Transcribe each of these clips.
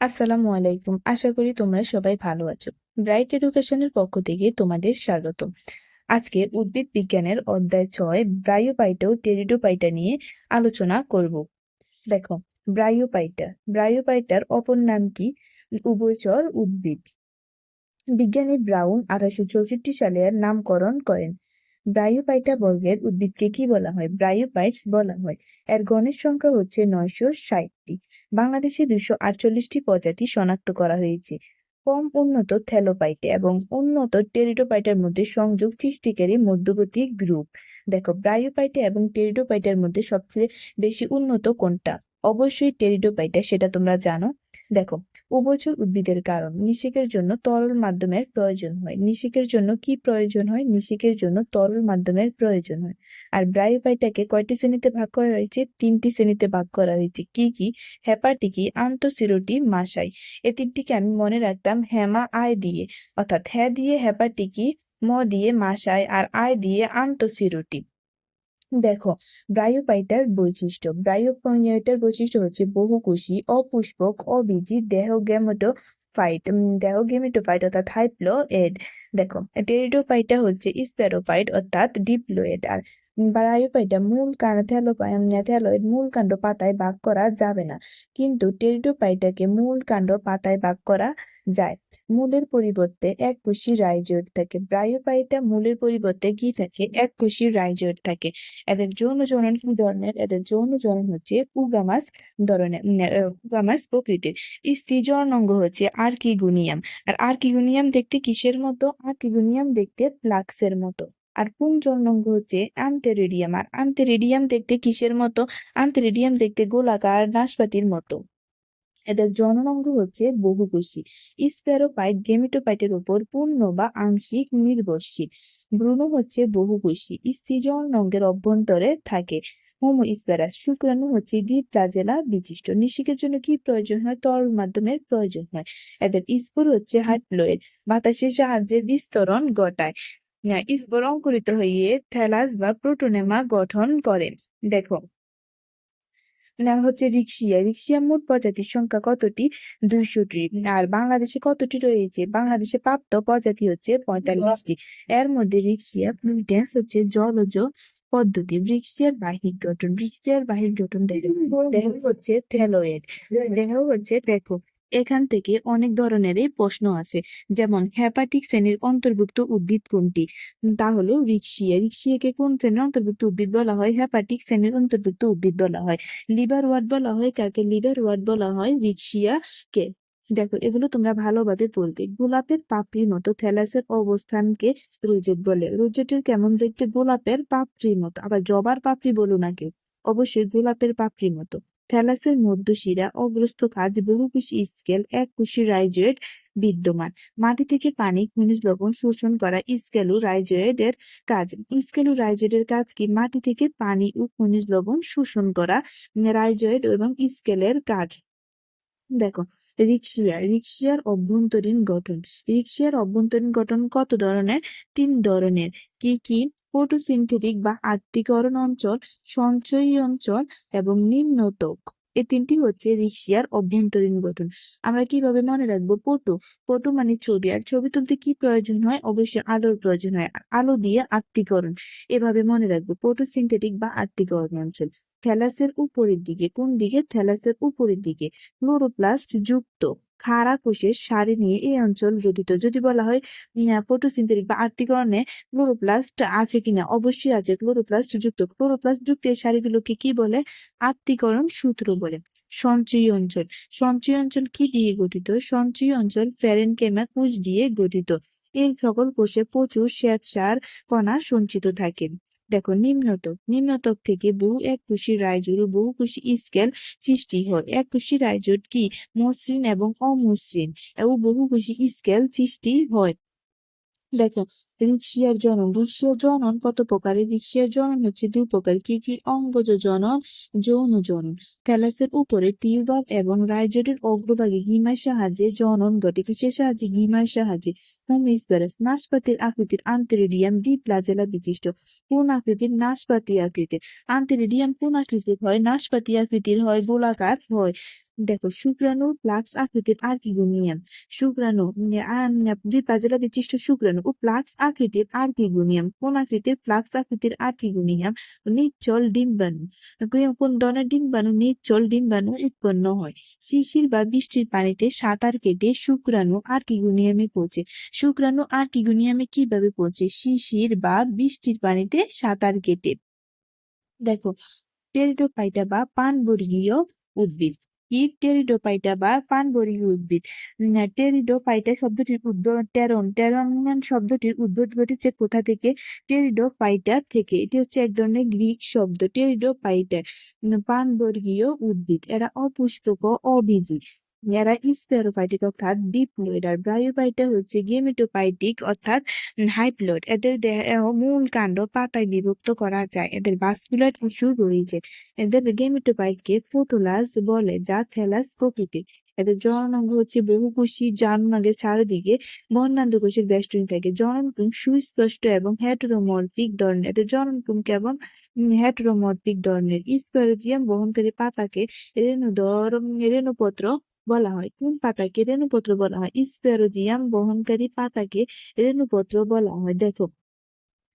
আসসালামু আলাইকুম। আশা করি তোমরা সবাই ভালো আছো। ব্রাইট এডুকেশনের পক্ষ থেকে তোমাদের স্বাগত। আজকে উদ্ভিদ বিজ্ঞানের অধ্যায় ছয় ব্রায়োপাইটা ও টেরিডোপাইটা নিয়ে আলোচনা করব। দেখো ব্রায়োপাইটা ব্রায়োপাইটার অপর নাম কি? উভয়চর উদ্ভিদ। বিজ্ঞানী ব্রাউন আঠারোশো চৌষট্টি সালে নামকরণ করেন। ব্রায়োপাইটা বর্গের উদ্ভিদকে কি বলা হয়? ব্রায়োপাইটস বলা হয়। এর গণের সংখ্যা হচ্ছে নয়শো ষাটটি। বাংলাদেশে দুশো আটচল্লিশটি প্রজাতি শনাক্ত করা হয়েছে। কম উন্নত থ্যালোপাইটে এবং উন্নত টেরিডোপাইটার মধ্যে সংযোগ সৃষ্টিকারী মধ্যবর্তী গ্রুপ। দেখো ব্রায়োপাইটে এবং টেরিডোপাইটার মধ্যে সবচেয়ে বেশি উন্নত কোনটা? অবশ্যই টেরিডোপাইটা সেটা তোমরা জানো। দেখো উভচর উদ্ভিদের কারণ। নিষেকের জন্য তরল মাধ্যমের প্রয়োজন হয়। নিষেকের জন্য কি প্রয়োজন হয়? নিষেকের জন্য তরল মাধ্যমের প্রয়োজন হয়। আর ব্রায়োপাইটাকে কয়টি শ্রেণীতে ভাগ করা হয়েছে? তিনটি শ্রেণীতে ভাগ করা হয়েছে। কি কি? হেপাটিকি আন্তঃসিরোটি মাসাই এ তিনটিকে আমি মনে রাখতাম হেমা, আয় দিয়ে। অর্থাৎ হ্যা দিয়ে হেপাটিকি ম দিয়ে মাসাই আর আয় দিয়ে আন্তঃসিরোটি দেখো, ব্রায়োপাইটার বৈশিষ্ট্য। ব্রায়োপাইটার বৈশিষ্ট্য হচ্ছে বহুকোষী, অপুষ্পক অবীজি দেহ গেমেটোফাইট দেহ গেমেটোফাইট অর্থাৎ হাইপ্লোয়েড দেখো টেরিডোফাইটা হচ্ছে স্পেরোফাইট অর্থাৎ ডিপ্লোয়েড। আর ব্রায়োপাইটা মূল কাণ্ড থ্যালোয়েড মূল কাণ্ড পাতায় ভাগ করা যাবে না। কিন্তু টেরিডোপাইটাকে মূল কাণ্ড পাতায় ভাগ করা যায়। মূলের পরিবর্তে এক কোষী রাইজোইড থাকে। ব্রায়োপাইটা মূলের পরিবর্তে কি থাকে, এক কোষী রাইজোইড থাকে। এদের যৌন জনন কি ধরনের? এদের যৌন জনন হচ্ছে উগামাস ধরনের উগামাস প্রকৃতির। স্ত্রীজন অঙ্গ হচ্ছে আর্কিগুনিয়াম। আর আর্কিগুনিয়াম দেখতে কিসের মতো? আর্কিগুনিয়াম দেখতে ফ্লাক্সের মতো। আর পুংজন অঙ্গ হচ্ছে? আন্তেরিডিয়াম। আর আন্তেরিডিয়াম দেখতে কিসের মতো? আন্তেরিডিয়াম দেখতে গোলাকার নাশপাতির মতো। এদের জননাঙ্গ হচ্ছে বহুকোষী। স্প্যারোফাইট গেমিটোফাইটের উপর পূর্ণ বা আংশিক নির্ভরশীল। ভ্রূণ হচ্ছে বহুকোষী। স্ত্রীজন অঙ্গের অভ্যন্তরে থাকে। হোমো স্প্যারাস শুক্রাণু হচ্ছে দ্বীপ দ্বিপ্লাজেলা বিশিষ্ট। নিষিকের জন্য কি প্রয়োজন হয়? তরল মাধ্যমের প্রয়োজন হয়। এদের স্পোর হচ্ছে হাইপ্লোয়েড। বাতাসের সাহায্যে বিস্তরণ ঘটায়। স্পোর অঙ্কুরিত হয়ে থ্যালাস বা প্রোটোনেমা গঠন করে। দেখো না হচ্ছে রিক্সিয়া রিক্সিয়া মোট প্রজাতির সংখ্যা কতটি? দুইশোটি আর বাংলাদেশে কতটি রয়েছে? বাংলাদেশে প্রাপ্ত প্রজাতি হচ্ছে পঁয়তাল্লিশটি। এর মধ্যে রিক্সিয়া ফ্লুইডেন্স হচ্ছে জলজ পদ্ধতি বৃক্ষের বাহিক গঠন বৃক্ষের বাহিক গঠন দেখো। হচ্ছে থ্যালোয়েড দেহ হচ্ছে দেখো, এখান থেকে অনেক ধরনেরই প্রশ্ন আছে। যেমন হ্যাপাটিক শ্রেণির অন্তর্ভুক্ত উদ্ভিদ কোনটি? তা হলো রিক্সিয়া রিক্সিয়াকে কোন শ্রেণির অন্তর্ভুক্ত উদ্ভিদ বলা হয়? হ্যাপাটিক শ্রেণির অন্তর্ভুক্ত উদ্ভিদ বলা হয়। লিভার ওয়ার্ড বলা হয় কাকে? লিভার ওয়ার্ড বলা হয় রিক্সিয়া কে দেখো, এগুলো তোমরা ভালোভাবে পড়বে গোলাপের পাপড়ির মতো থ্যালাসের অবস্থানকে রোজেট বলে। রোজেটের কেমন দেখতে? গোলাপের পাপড়ির মতো। আবার জবার পাপড়ি বলো না কেউ। অবশ্যই গোলাপের পাপড়ির মতো। থ্যালাসের মধ্যশিরা অগ্রস্ত কাজ বহুকুশি স্কেল এক কুশি রাইজয়েড বিদ্যমান। মাটি থেকে পানি, খনিজ লবণ শোষণ করা স্কেলু রাইজয়েডের কাজ। স্কেলু রাইজয়েডের কাজ কি? মাটি থেকে পানি ও খনিজ লবণ শোষণ করা রাইজয়েড এবং স্কেলের কাজ। দেখো রিক্সিয়া রিক্সিয়ার অভ্যন্তরীণ গঠন। রিক্সিয়ার অভ্যন্তরীণ গঠন কত ধরনের? তিন ধরনের। কি কি? ফটোসিনথেটিক বা আত্মীকরণ অঞ্চল, সঞ্চয়ী অঞ্চল এবং নিম্নতক। এই তিনটি হচ্ছে রিক্সিয়ার অভ্যন্তরীণ গঠন। আমরা কীভাবে মনে রাখব পটু? পটু মানে ছবি। আর ছবি তুলতে কি প্রয়োজন হয়? অবশ্যই আলোর প্রয়োজন হয়। আলো দিয়ে আত্মীকরণ। এভাবে মনে রাখব পটু সিনথেটিক বা আত্মীকরণ অঞ্চল। থ্যালাসের উপরের দিকে, কোন দিকে? থ্যালাসের উপরের দিকে। ক্লোরোপ্লাস্ট যুক্ত খাড়া কোষের সারি নিয়ে এই অঞ্চল গঠিত। যদি বলা হয় ফটোসিনথেটিক বা আত্মীকরণে ক্লোরোপ্লাস্ট আছে কিনা? অবশ্যই আছে। ক্লোরোপ্লাস্ট যুক্ত। ক্লোরোপ্লাস্ট যুক্ত এই সারিগুলোকে কি বলে? আত্মীকরণ সূত্র বলে। সঞ্চয়ী অঞ্চল। সঞ্চয়ী অঞ্চল কি দিয়ে গঠিত? সঞ্চয়ী অঞ্চল ফ্যারেনকেমা কোষ দিয়ে গঠিত। এই সকল কোষে প্রচুর শ্বেত শ্বেতসার কণা সঞ্চিত থাকে। দেখো নিম্নতক নিম্নতক থেকে বহু এক রাইজোট ও বহু কুশি স্কেল সৃষ্টি হয়। এক কুশি রাইজোট কি? মসৃণ এবং অমসৃণ। এবং বহু কুশি স্কেল সৃষ্টি হয়। দেখো, রিক্সিয়ার জনন। রিক্সিয়ার জনন কত প্রকারের? রিক্সিয়ার জনন হচ্ছে দুই প্রকার। কি কি? অঙ্গজ জনন, যৌন জনন। থ্যালাসের উপরে টিউবাল এবং রাইজোটের অগ্রভাগে গিমার সাহায্যে জনন ঘটে। কিসের সাহায্যে? গিমার সাহায্যে। হোমিসপ্যারাস নাশপাতির আকৃতির আন্তরিডিয়াম ডিপ্লাজেলা বিশিষ্ট। কোন আকৃতির? নাশপাতি আকৃতির। আন্তরিডিয়াম কোন আকৃতির হয়? নাশপাতি আকৃতির হয়, গোলাকার হয়। দেখো, শুক্রাণু প্লাক্স আকৃতির আর্কিগোনিয়াম শুক্রাণু দুই পাজলা বিশিষ্ট শুক্রাণু ও প্লাক্স আকৃতির আর্কিগোনিয়াম কোন আকৃতির? প্লাক্স আকৃতির আর্কিগোনিয়াম নিশ্চল ডিম্বাণু। কোন ধরনের ডিম্বাণু? নিশ্চল ডিম্বাণু উৎপন্ন হয়। শিশির বা বৃষ্টির পানিতে সাঁতার কেটে শুক্রাণু আর্কিগোনিয়ামে পৌঁছে। শুক্রাণু আর্কিগোনিয়ামে কীভাবে পৌঁছে? শিশির বা বৃষ্টির পানিতে সাঁতার কেটে। দেখো টেরিডোফাইটা বা পানবর্গীয় উদ্ভিদ। কি টেরিডোপাইটা বা পানবর্গীয় উদ্ভিদ? টেরিডোপাইটা শব্দটির উদ্ভব টেরন টেরন শব্দটির উদ্ভব ঘটেছে কোথা থেকে? টেরিডোপাইটা থেকে। এটি হচ্ছে এক ধরনের গ্রিক শব্দ টেরিডোপাইটা পানবর্গীয় উদ্ভিদ। এরা অপুষ্পক অবীজী। এরা স্পেরোফাইটিক অর্থাৎ ডিপ্লয়েড আর ব্রায়োফাইটা হচ্ছে গেমেটোফাইটিক অর্থাৎ হাইপ্লয়েড এদের দেহ মূল কাণ্ড পাতায় বিভক্ত করা যায়। এদের ভাস্কুলার টিস্যু রয়েছে। এদের গেমেটোফাইটকে ফোটোলাস বলে, যা থেলাস প্রকৃতি। এদের জননাঙ্গ হচ্ছে বহুকোষী জননাঙ্গের চারিদিকে বর্ণান্ধ কোষের বেষ্টনী থাকে জননকুম সুস্পষ্ট এবং হেটেরোমর্ফিক ধরনের। এদের জননকুম কেবল হেটেরোমর্ফিক ধরনের। স্পেরোজিয়াম বহনকারী পাতাকে রেণুধর, রেণুপত্র বলা হয়। কোন পাতাকে রেণুপত্র বলা হয়? স্পেরোজিয়াম বহনকারী পাতাকে রেণুপত্র বলা হয়। দেখো,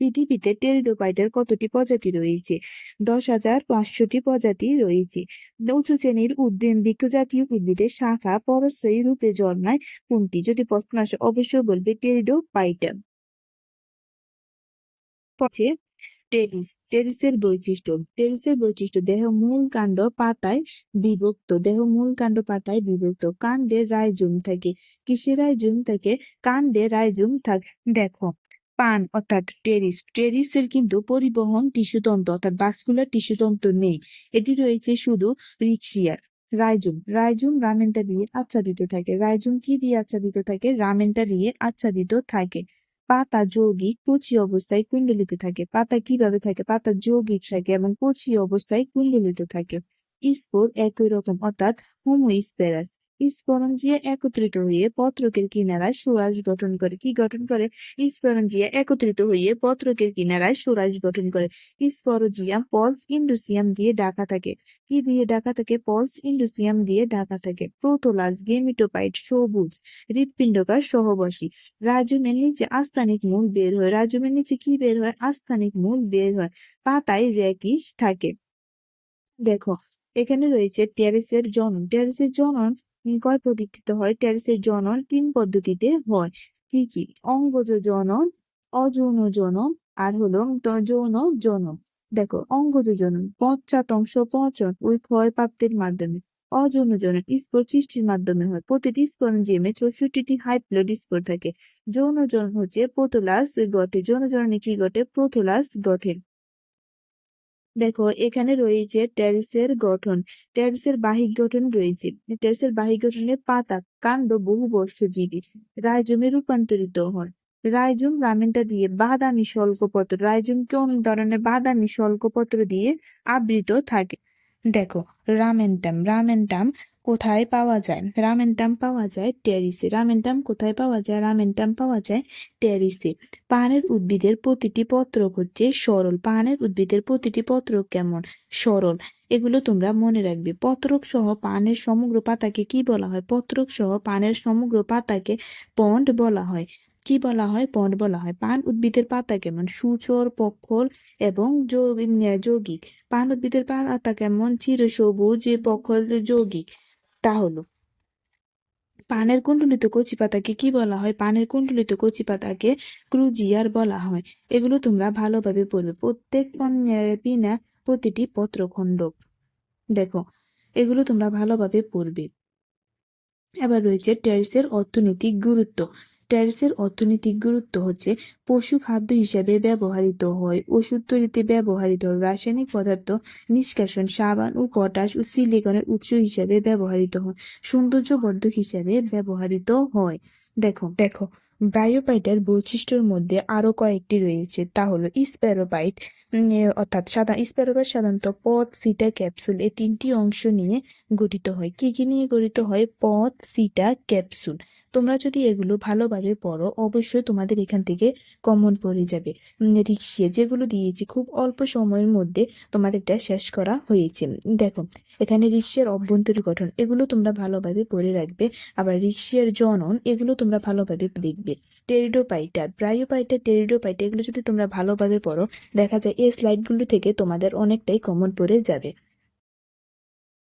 পৃথিবীতে টেরিডোফাইটার কতটি প্রজাতি রয়েছে? দশ হাজার পাঁচশোটি প্রজাতি রয়েছে। উঁচু শ্রেণির উদ্ভিদ, বৃক্ষ জাতীয় উদ্ভিদের শাখা পরশ্রয়ী রূপে জন্মায় কোনটি? যদি প্রশ্ন আসে, অবশ্যই বলবে টেরিডোফাইটা পচে টেরিস, টেরিসের বৈশিষ্ট্য টেরিসের বৈশিষ্ট্য, দেহ মূল কাণ্ড পাতায় বিভক্ত, দেহ মূল কাণ্ড পাতায় বিভক্ত, কাণ্ডে রাইজুম থাকে। কিসের রাইজুম থাকে? কাণ্ডে রাইজুম থাকে। দেখো, পান অর্থাৎ টেরিস, টেরিসের কিন্তু পরিবহন টিস্যুতন্ত্র অর্থাৎ ভাস্কুলার টিস্যুতন্ত্র নেই। এটি রয়েছে শুধু রিক্সিয়ার রাইজুম রাইজুম রামেনটা দিয়ে আচ্ছাদিত থাকে। রাইজুম কি দিয়ে আচ্ছাদিত থাকে? রামেনটা দিয়ে আচ্ছাদিত থাকে। পাতা যৌগিক কচি অবস্থায় কুণ্ডলিত থাকে। পাতা কীভাবে থাকে? পাতা যৌগিক থাকে এবং কচি অবস্থায় কুণ্ডলিত থাকে। স্পোর একই রকম, অর্থাৎ হোমোস্পেরাস স্পরঞ্জিয়া একত্রিত হয়ে পত্রকের কিনারায় সুরাজ গঠন করে। কি গঠন করে? স্পরঞ্জিয়া একত্রিত হয়ে পত্রকের কিনারায় সুরাজ গঠন করে। স্পরোজিয়াম পলস ইন্ডোসিয়াম দিয়ে ঢাকা থাকে। কি দিয়ে ঢাকা থাকে? পলস ইন্ডোসিয়াম দিয়ে ঢাকা থাকে। প্রোটোলাস, গেমিটোপাইট, সবুজ, হৃৎপিণ্ডকার সহবাসী। রাজুমের নিচে আস্থানিক মূল বের হয়। রাজুমের নিচে কি বের হয়? আস্থানিক মূল বের হয়। পাতায় র্যাকিস থাকে। দেখো, এখানে রয়েছে টেরেসের জনন। টেরেসের জনন কয় পদ্ধতিতে হয়? টেরেসের জনন তিন পদ্ধতিতে হয়। কি কি? অঙ্গজ জনন, অযৌন জনন আর হলো যৌন জনন। দেখো, অঙ্গজ জনন, পশ্চাতংশ পচন ওই ক্ষয় প্রাপ্তির মাধ্যমে। অযৌন জনন স্পোর সৃষ্টির মাধ্যমে হয়। প্রতিটি স্পরঞ্জিয়ামে চৌষট্টিটি হাইপ্লোড স্পোর থাকে। যৌন জনন হচ্ছে প্রোটোলাস ঘটে যৌন জননে কি ঘটে? প্রোটোলাস ঘটে দেখো, এখানে রয়েছে টেরিসের গঠন। টেরেসের বাহিক গঠন রয়েছে। টেরেসের বাহিক গঠনের পাতা, কাণ্ড বহু বর্ষজীবী। রায়জমে রূপান্তরিত হয়। রায়জুম রামেনটা দিয়ে বাদামি শল্কপত্র রায়জুম কোন ধরনের বাদামি শল্কপত্র দিয়ে আবৃত থাকে? দেখো রামেনটাম রামেন্টাম কোথায় পাওয়া যায়? রামেন্টাম পাওয়া যায় টেরিসে। রামেন্টাম কোথায় পাওয়া যায়? রামেন্টাম পাওয়া যায় টেরিসে। পানের উদ্ভিদের প্রতিটি পত্রক হচ্ছে সরল। পানের উদ্ভিদের প্রতিটি পত্রক কেমন? সরল। এগুলো তোমরা মনে রাখবে। পত্রক সহ পানের সমগ্র পাতাকে কি বলা হয়? পত্রক সহ পানের সমগ্র পাতাকে পন্ড বলা হয়। কি বলা হয়? পন্ড বলা হয়। পান উদ্ভিদের পাতা কেমন? সুচর, পক্ষল এবং যৌগিক। পান উদ্ভিদের পাতা কেমন? চিরসবুজ, পক্ষল, যৌগিক। তা হলো। পানের কুণ্ডলিত কচি পাতাকে কি বলা হয়? পানের কুণ্ডলিত কচি পাতাকে ক্রুজিয়ার বলা হয়। এগুলো তোমরা ভালোভাবে পড়বে। প্রত্যেক পিনা প্রতিটি পত্রখণ্ড। দেখো, এগুলো তোমরা ভালোভাবে পড়বে। এবার রয়েছে ট্যারিসের অর্থনৈতিক গুরুত্ব। ট্যারিসের অর্থনৈতিক গুরুত্ব হচ্ছে পশু খাদ্য হিসাবে ব্যবহৃত হয়। ওষুধ তৈরিতে ব্যবহৃত রাসায়নিক পদার্থ নিষ্কাশন, সাবান ও পটাশ ও সিলিকনের উৎস হিসাবে ব্যবহৃত হয়, সৌন্দর্যবর্ধক হিসাবে ব্যবহৃত হয়। দেখো দেখো ব্রায়োপাইটের বৈশিষ্ট্যের মধ্যে আরও কয়েকটি রয়েছে। তা হলো স্প্যারোপাইট অর্থাৎ সাদা স্প্যারোপাইট সাধারণত পথ, সিটা, ক্যাপসুল এই তিনটি অংশ নিয়ে গঠিত হয়। কি কি নিয়ে গঠিত হয়? পথ, সিটা, ক্যাপসুল। তোমরা যদি এগুলো ভালোভাবে পড়ো, অবশ্যই তোমাদের এখান থেকে কমন পড়ে যাবে। রিক্সিয়া যেগুলো দিয়েছি, খুব অল্প সময়ের মধ্যে তোমাদেরটা শেষ করা হয়েছে। দেখো, এখানে রিক্সার অভ্যন্তরীণ গঠন, এগুলো তোমরা ভালোভাবে পড়ে রাখবে। আবার রিক্সার জনন, এগুলো তোমরা ভালোভাবে দেখবে। টেরিডোপাইটা ব্রায়োপাইটা টেরিডোপাইটা এগুলো যদি তোমরা ভালোভাবে পড়ো, দেখা যায় এই স্লাইডগুলো থেকে তোমাদের অনেকটাই কমন পড়ে যাবে।